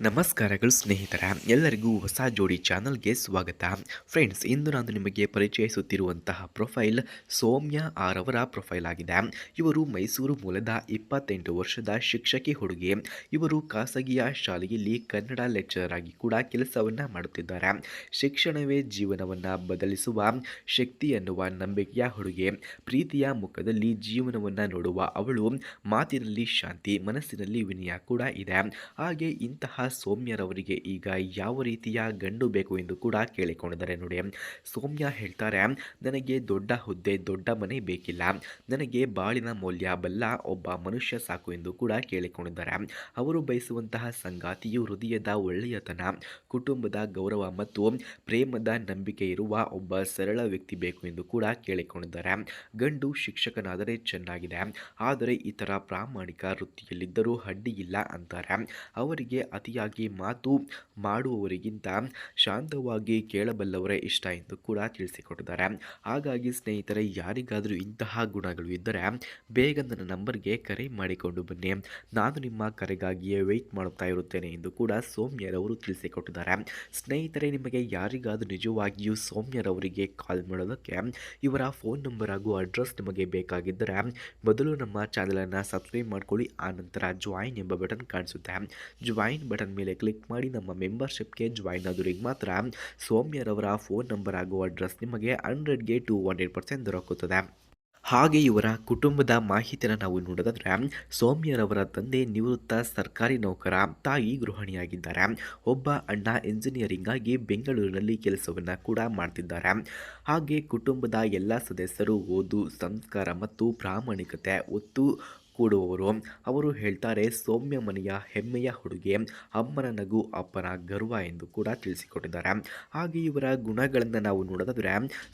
ನಮಸ್ಕಾರಗಳು ಸ್ನೇಹಿತರ, ಎಲ್ಲರಿಗೂ ಹೊಸ ಜೋಡಿ ಚಾನಲ್ಗೆ ಸ್ವಾಗತ. ಫ್ರೆಂಡ್ಸ್, ಇಂದು ನಾನು ನಿಮಗೆ ಪರಿಚಯಿಸುತ್ತಿರುವಂತಹ ಪ್ರೊಫೈಲ್ ಸೌಮ್ಯ ಆರ್ ಅವರ ಪ್ರೊಫೈಲ್ ಆಗಿದೆ. ಇವರು ಮೈಸೂರು ಮೂಲದ ಇಪ್ಪತ್ತೆಂಟು ವರ್ಷದ ಶಿಕ್ಷಕಿ ಹುಡುಗಿ. ಇವರು ಖಾಸಗಿಯ ಶಾಲೆಯಲ್ಲಿ ಕನ್ನಡ ಲೆಕ್ಚರರ್ ಆಗಿ ಕೂಡ ಕೆಲಸವನ್ನು ಮಾಡುತ್ತಿದ್ದಾರೆ. ಶಿಕ್ಷಣವೇ ಜೀವನವನ್ನು ಬದಲಿಸುವ ಶಕ್ತಿ ಎನ್ನುವ ನಂಬಿಕೆಯ ಹುಡುಗಿ. ಪ್ರೀತಿಯ ಮುಖದಲ್ಲಿ ಜೀವನವನ್ನು ನೋಡುವ ಅವಳು ಮಾತಿನಲ್ಲಿ ಶಾಂತಿ, ಮನಸ್ಸಿನಲ್ಲಿ ವಿನಯ ಕೂಡ ಇದೆ. ಹಾಗೆ ಇಂತಹ ಸೌಮ್ಯರವರಿಗೆ ಈಗ ಯಾವ ರೀತಿಯ ಗಂಡು ಬೇಕು ಎಂದು ಕೂಡ ಕೇಳಿಕೊಂಡಿದ್ದಾರೆ ನೋಡಿ. ಸೌಮ್ಯ ಹೇಳ್ತಾರೆ, ನನಗೆ ದೊಡ್ಡ ಹುದ್ದೆ, ದೊಡ್ಡ ಮನೆ ಬೇಕಿಲ್ಲ. ನನಗೆ ಬಾಳಿನ ಮೌಲ್ಯ, ಬಲ್ಲ, ಒಬ್ಬ ಮನುಷ್ಯ ಸಾಕು ಎಂದು ಕೂಡ ಕೇಳಿಕೊಂಡಿದ್ದಾರೆ. ಅವರು ಬಯಸುವಂತಹ ಸಂಗಾತಿಯು ಹೃದಯದ ಒಳ್ಳೆಯತನ, ಕುಟುಂಬದ ಗೌರವ ಮತ್ತು ಪ್ರೇಮದ ನಂಬಿಕೆ ಇರುವ ಒಬ್ಬ ಸರಳ ವ್ಯಕ್ತಿ ಬೇಕು ಎಂದು ಕೂಡ ಕೇಳಿಕೊಂಡಿದ್ದಾರೆ. ಗಂಡು ಶಿಕ್ಷಕನಾದರೆ ಚೆನ್ನಾಗಿದೆ, ಆದರೆ ಇತರ ಪ್ರಾಮಾಣಿಕ ವೃತ್ತಿಯಲ್ಲಿದ್ದರೂ ಇಲ್ಲ ಅಂತಾರೆ. ಅವರಿಗೆ ಅತಿಯಾಗಿ ಮಾತು ಮಾಡುವವರಿಗಿಂತ ಶಾಂತವಾಗಿ ಕೇಳಬಲ್ಲವರೇ ಇಷ್ಟ ಎಂದು ಕೂಡ ತಿಳಿಸಿಕೊಟ್ಟಿದ್ದಾರೆ. ಹಾಗಾಗಿ ಸ್ನೇಹಿತರೆ, ಯಾರಿಗಾದರೂ ಇಂತಹ ಗುಣಗಳು ಇದ್ದರೆ ಬೇಗ ನನ್ನ ನಂಬರ್ಗೆ ಕರೆ ಮಾಡಿಕೊಂಡು ಬನ್ನಿ. ನಾನು ನಿಮ್ಮ ಕರೆಗಾಗಿಯೇ ವೆಯ್ಟ್ ಮಾಡುತ್ತಾ ಇರುತ್ತೇನೆ ಎಂದು ಕೂಡ ಸೌಮ್ಯರವರು ತಿಳಿಸಿಕೊಟ್ಟಿದ್ದಾರೆ. ಸ್ನೇಹಿತರೆ, ನಿಮಗೆ ಯಾರಿಗಾದರೂ ನಿಜವಾಗಿಯೂ ಸೌಮ್ಯರವರಿಗೆ ಕಾಲ್ ಮಾಡೋದಕ್ಕೆ ಇವರ ಫೋನ್ ನಂಬರ್ ಹಾಗೂ ಅಡ್ರೆಸ್ ನಿಮಗೆ ಬೇಕಾಗಿದ್ದರೆ ಮೊದಲು ನಮ್ಮ ಚಾನಲನ್ನು ಸಬ್ಸ್ಕ್ರೈಬ್ ಮಾಡ್ಕೊಳ್ಳಿ, ಆ ನಂತರ ಜಾಯಿನ್ ಎಂಬ ಬಟನ್ ಕಾಣಿಸುತ್ತೆ. ಜಾಯಿನ್ ಬಟನ್ ಮೇಲೆ ಕ್ಲಿಕ್ ಮಾಡಿ ನಮ್ಮ ಮೆಂಬರ್ಶಿಪ್ಗೆ ಜಾಯಿನ್ ಆದವರಿಗೆ ಮಾತ್ರ ಸೌಮ್ಯರವರ ಫೋನ್ ನಂಬರ್ ಆಗುವ ಅಡ್ರೆಸ್ ನಿಮಗೆ ಹಂಡ್ರೆಡ್ಗೆ ಟು ಹಂಡ್ರೆಡ್ ಪರ್ಸೆಂಟ್ ದೊರಕುತ್ತದೆ. ಹಾಗೆ ಇವರ ಕುಟುಂಬದ ಮಾಹಿತಿಯನ್ನು ನಾವು ನೋಡೋದಾದ್ರೆ ಸೌಮ್ಯರವರ ತಂದೆ ನಿವೃತ್ತ ಸರ್ಕಾರಿ ನೌಕರ, ತಾಯಿ ಗೃಹಿಣಿಯಾಗಿದ್ದಾರೆ. ಒಬ್ಬ ಅಣ್ಣ ಇಂಜಿನಿಯರಿಂಗ್ ಆಗಿ ಬೆಂಗಳೂರಿನಲ್ಲಿ ಕೆಲಸವನ್ನು ಕೂಡ ಮಾಡ್ತಿದ್ದಾರೆ. ಹಾಗೆ ಕುಟುಂಬದ ಎಲ್ಲ ಸದಸ್ಯರು ಓದು, ಸಂಸ್ಕಾರ ಮತ್ತು ಪ್ರಾಮಾಣಿಕತೆ, ಒತ್ತು ಕೂಡುವವರು ಅವರು ಹೇಳ್ತಾರೆ, ಸೌಮ್ಯ ಮನೆಯ ಹೆಮ್ಮೆಯ ಹುಡುಗೆ ಅಮ್ಮನ ನಗು ಅಪ್ಪನ ಗರ್ವ ಎಂದು ಕೂಡ ತಿಳಿಸಿಕೊಟ್ಟಿದ್ದಾರೆ. ಹಾಗೆ ಇವರ ಗುಣಗಳನ್ನು ನಾವು ನೋಡೋದಾದರೆ,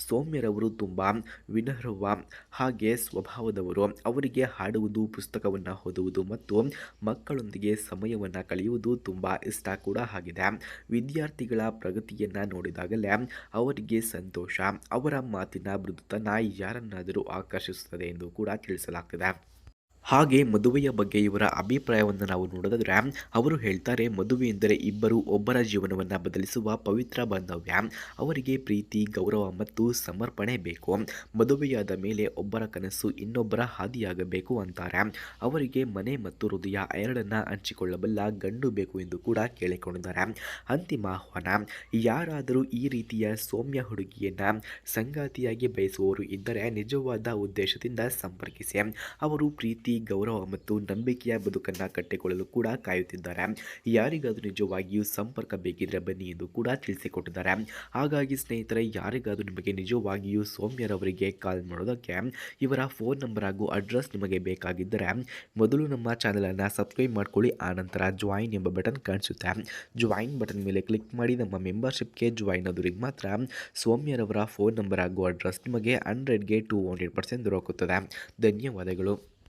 ಸೌಮ್ಯರವರು ತುಂಬ ವಿನರ್ವ ಹಾಗೆ ಸ್ವಭಾವದವರು. ಅವರಿಗೆ ಹಾಡುವುದು, ಪುಸ್ತಕವನ್ನು ಓದುವುದು ಮತ್ತು ಮಕ್ಕಳೊಂದಿಗೆ ಸಮಯವನ್ನು ಕಳೆಯುವುದು ತುಂಬ ಇಷ್ಟ ಕೂಡ ಆಗಿದೆ. ವಿದ್ಯಾರ್ಥಿಗಳ ಪ್ರಗತಿಯನ್ನು ನೋಡಿದಾಗಲೇ ಅವರಿಗೆ ಸಂತೋಷ. ಅವರ ಮಾತಿನ ಮೃದುತನ ಯಾರನ್ನಾದರೂ ಆಕರ್ಷಿಸುತ್ತದೆ ಎಂದು ಕೂಡ ತಿಳಿಸಲಾಗ್ತದೆ. ಹಾಗೆ ಮದುವೆಯ ಬಗ್ಗೆ ಇವರ ಅಭಿಪ್ರಾಯವನ್ನು ನಾವು ನೋಡೋದಾದ್ರೆ, ಅವರು ಹೇಳ್ತಾರೆ, ಮದುವೆ ಎಂದರೆ ಇಬ್ಬರು ಒಬ್ಬರ ಜೀವನವನ್ನು ಬದಲಿಸುವ ಪವಿತ್ರ ಬಾಂಧವ್ಯ. ಅವರಿಗೆ ಪ್ರೀತಿ, ಗೌರವ ಮತ್ತು ಸಮರ್ಪಣೆ ಬೇಕು. ಮದುವೆಯಾದ ಮೇಲೆ ಒಬ್ಬರ ಕನಸು ಇನ್ನೊಬ್ಬರ ಹಾದಿಯಾಗಬೇಕು ಅಂತಾರೆ. ಅವರಿಗೆ ಮನೆ ಮತ್ತು ಹೃದಯ ಎರಡನ್ನ ಹಂಚಿಕೊಳ್ಳಬಲ್ಲ ಗಂಡು ಬೇಕು ಎಂದು ಕೂಡ ಕೇಳಿಕೊಂಡಿದ್ದಾರೆ. ಅಂತಿಮ ಆಹ್ವಾನ, ಯಾರಾದರೂ ಈ ರೀತಿಯ ಸೌಮ್ಯ ಹುಡುಗಿಯನ್ನು ಸಂಗಾತಿಯಾಗಿ ಬಯಸುವವರು ಇದ್ದರೆ ನಿಜವಾದ ಉದ್ದೇಶದಿಂದ ಸಂಪರ್ಕಿಸಿ. ಅವರು ಪ್ರೀತಿ ಗೌರವ ಮತ್ತು ನಂಬಿಕೆಯ ಬದುಕನ್ನು ಕಟ್ಟಿಕೊಳ್ಳಲು ಕೂಡ ಕಾಯುತ್ತಿದ್ದಾರೆ. ಯಾರಿಗಾದರೂ ನಿಜವಾಗಿಯೂ ಸಂಪರ್ಕ ಬೇಕಿದ್ರೆ ಬನ್ನಿ ಎಂದು ಕೂಡ ತಿಳಿಸಿಕೊಟ್ಟಿದ್ದಾರೆ. ಹಾಗಾಗಿ ಸ್ನೇಹಿತರೆ, ಯಾರಿಗಾದರೂ ನಿಮಗೆ ನಿಜವಾಗಿಯೂ ಸೌಮ್ಯರವರಿಗೆ ಕಾಲ್ ಮಾಡೋದಕ್ಕೆ ಇವರ ಫೋನ್ ನಂಬರ್ ಹಾಗೂ ಅಡ್ರೆಸ್ ನಿಮಗೆ ಬೇಕಾಗಿದ್ದರೆ ಮೊದಲು ನಮ್ಮ ಚಾನಲನ್ನು ಸಬ್ಸ್ಕ್ರೈಬ್ ಮಾಡ್ಕೊಳ್ಳಿ ಆನಂತರ ಜಾಯಿನ್ ಎಂಬ ಬಟನ್ ಕಾಣಿಸುತ್ತೆ. ಜಾಯಿನ್ ಬಟನ್ ಮೇಲೆ ಕ್ಲಿಕ್ ಮಾಡಿ ನಮ್ಮ ಮೆಂಬರ್ಶಿಪ್ಗೆ ಜಾಯಿನ್ ಆದವರಿಗೆ ಮಾತ್ರ ಸೌಮ್ಯರವರ ಫೋನ್ ನಂಬರ್ ಹಾಗೂ ಅಡ್ರೆಸ್ ನಿಮಗೆ ಹಂಡ್ರೆಡ್ಗೆ ಟೂ ಹಂಡ್ರೆಡ್ ಪರ್ಸೆಂಟ್ ದೊರಕುತ್ತದೆ. ಧನ್ಯವಾದಗಳು.